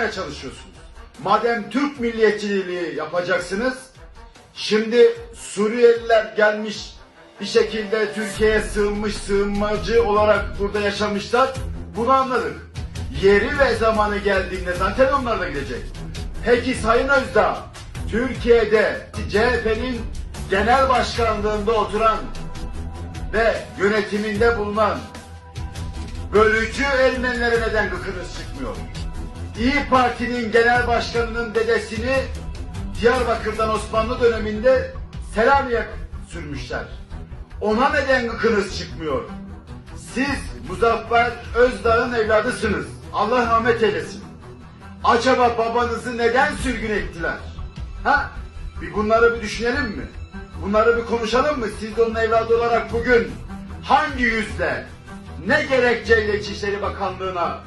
çalışıyorsunuz. Madem Türk milliyetçiliği yapacaksınız, şimdi Suriyeliler gelmiş bir şekilde Türkiye'ye sığınmış sığınmacı olarak burada yaşamışlar. Bunu anladık. Yeri ve zamanı geldiğinde zaten onlar da gidecek. Peki Sayın Özdağ, Türkiye'de CHP'nin genel başkanlığında oturan ve yönetiminde bulunan bölücü Ermenilere neden gıkınız çıkmıyor? İyi Parti'nin genel başkanının dedesini Diyarbakır'dan Osmanlı döneminde Selanik'e sürmüşler. Ona neden gıkınız çıkmıyor? Siz Muzaffer Özdağ'ın evladısınız. Allah rahmet eylesin. Acaba babanızı neden sürgün ettiler? Ha? Bir bunları bir düşünelim mi? Bunları bir konuşalım mı? Siz de onun evladı olarak bugün hangi yüzle, ne gerekçeyle İçişleri Bakanlığı'na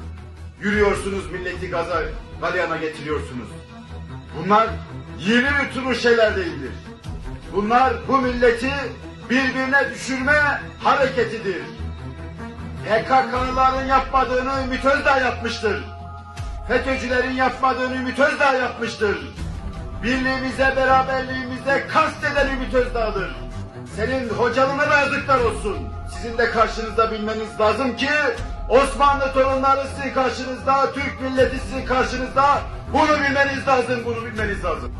yürüyorsunuz, milleti gaza, galyana getiriyorsunuz? Bunlar yeni bir tür şeyler değildir. Bunlar bu milleti birbirine düşürme hareketidir. PKK'lıların yapmadığını Ümit Özdağ yapmıştır. FETÖ'cülerin yapmadığını Ümit Özdağ yapmıştır. Birliğimize, beraberliğimize kasteden Ümit Özdağ'dır. Senin hocalığına da yazıklar olsun. Sizin de karşınızda bilmeniz lazım ki Osmanlı torunları sizin karşınızda, Türk milleti sizin karşınızda. Bunu bilmeniz lazım, bunu bilmeniz lazım.